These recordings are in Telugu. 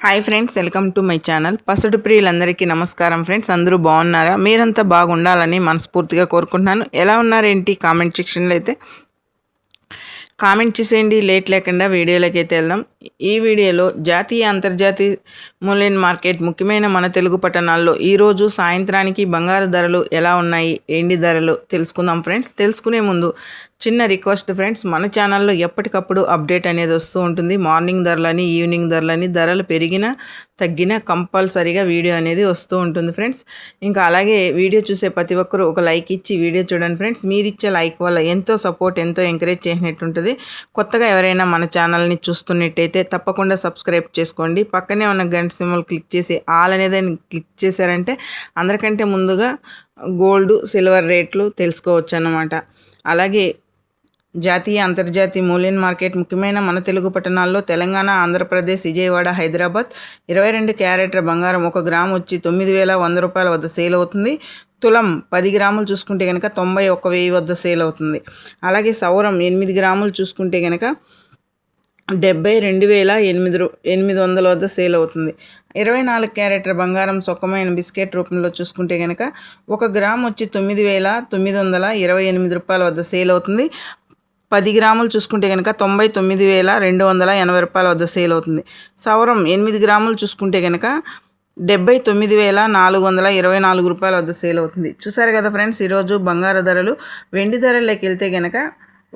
Hi friends welcome to my channel పసుడు ప్రియులందరికీ నమస్కారం ఫ్రెండ్స్ అందరూ బాగున్నారా? మీరంతా బాగుండాలని మనస్ఫూర్తిగా కోరుకుంటున్నాను. ఎలా ఉన్నారేంటి? కామెంట్ సెక్షన్లో అయితే కామెంట్ చేసేయండి. లేట్ లేకుండా వీడియోలోకి అయితే వెళ్దాం. ఈ వీడియోలో జాతీయ అంతర్జాతీయ మూల్యం మార్కెట్ ముఖ్యమైన మన తెలుగు పట్టణాల్లో ఈరోజు సాయంత్రానికి బంగారు ధరలు ఎలా ఉన్నాయి? ఏంటి ధరలు? తెలుసుకుందాం ఫ్రెండ్స్ తెలుసుకునే ముందు చిన్న రిక్వెస్ట్ ఫ్రెండ్స్ మన ఛానల్లో ఎప్పటికప్పుడు అప్డేట్ అనేది వస్తూ ఉంటుంది. మార్నింగ్ ధరలని ఈవినింగ్ ధరలని ధరలు పెరిగినా తగ్గినా కంపల్సరీగా వీడియో అనేది వస్తూ ఉంటుంది ఫ్రెండ్స్. ఇంకా అలాగే వీడియో చూసే ప్రతి ఒక్కరూ ఒక లైక్ ఇచ్చి వీడియో చూడండి ఫ్రెండ్స్. మీరు ఇచ్చే లైక్ వల్ల ఎంతో సపోర్ట్ ఎంతో ఎంకరేజ్ చేసినట్టు ఉంటుంది. కొత్తగా ఎవరైనా మన ఛానల్ని చూస్తున్నట్టయితే తప్పకుండా సబ్స్క్రైబ్ చేసుకోండి. పక్కనే ఉన్న గంట సింబల్ క్లిక్ చేసి ఆల్ అనేది క్లిక్ చేశారంటే అందరికంటే ముందుగా గోల్డ్ సిల్వర్ రేట్లు తెలుసుకోవచ్చు అన్నమాట అలాగే జాతీయ అంతర్జాతీయ మూల్యం మార్కెట్ ముఖ్యమైన మన తెలుగు పట్టణాల్లో తెలంగాణ ఆంధ్రప్రదేశ్ విజయవాడ హైదరాబాద్ ఇరవై రెండు క్యారెట్ల బంగారం ఒక గ్రాము వచ్చి తొమ్మిది వేల వంద రూపాయల వద్ద సేల్ అవుతుంది. తులం పది గ్రాములు చూసుకుంటే కనుక తొంభై ఒక్క వెయ్యి వద్ద సేల్ అవుతుంది. అలాగే సౌరం ఎనిమిది గ్రాములు చూసుకుంటే కనుక డెబ్బై రెండు వేల ఎనిమిది ఎనిమిది వందల వద్ద సేల్ అవుతుంది. ఇరవై నాలుగు క్యారెట్ల బంగారం సొక్కమైన బిస్కెట్ రూపంలో చూసుకుంటే కనుక ఒక గ్రామ్ వచ్చి తొమ్మిది వేల తొమ్మిది వందల ఇరవై ఎనిమిది రూపాయల వద్ద సేల్ అవుతుంది. పది గ్రాములు చూసుకుంటే కనుక తొంభై తొమ్మిది వేల రెండు వందల ఎనభై రూపాయల వద్ద సేల్ అవుతుంది. సవరం ఎనిమిది గ్రాములు చూసుకుంటే కనుక డెబ్బై తొమ్మిది వేల నాలుగు వందల ఇరవై నాలుగు రూపాయల వద్ద సేల్ అవుతుంది. చూసారు కదా ఫ్రెండ్స్ ఈరోజు బంగారు ధరలు వెండి ధరల్లోకి వెళ్తే కనుక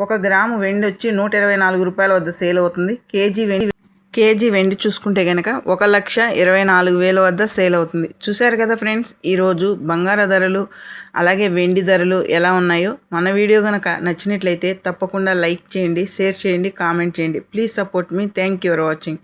ఒక గ్రాము వెండి వచ్చి నూట ఇరవై నాలుగు రూపాయల వద్ద సేల్ అవుతుంది. కేజీ వెండి కేజీ వెండి చూసుకుంటే కనుక ఒక లక్ష ఇరవై నాలుగు వేల వద్ద సేల్ అవుతుంది. చూశారు కదా ఫ్రెండ్స్ ఈరోజు బంగార ధరలు అలాగే వెండి ధరలు ఎలా ఉన్నాయో? మన వీడియో కనుక నచ్చినట్లయితే తప్పకుండా లైక్ చేయండి షేర్ చేయండి కామెంట్ చేయండి. Please support me. Thank you for watching.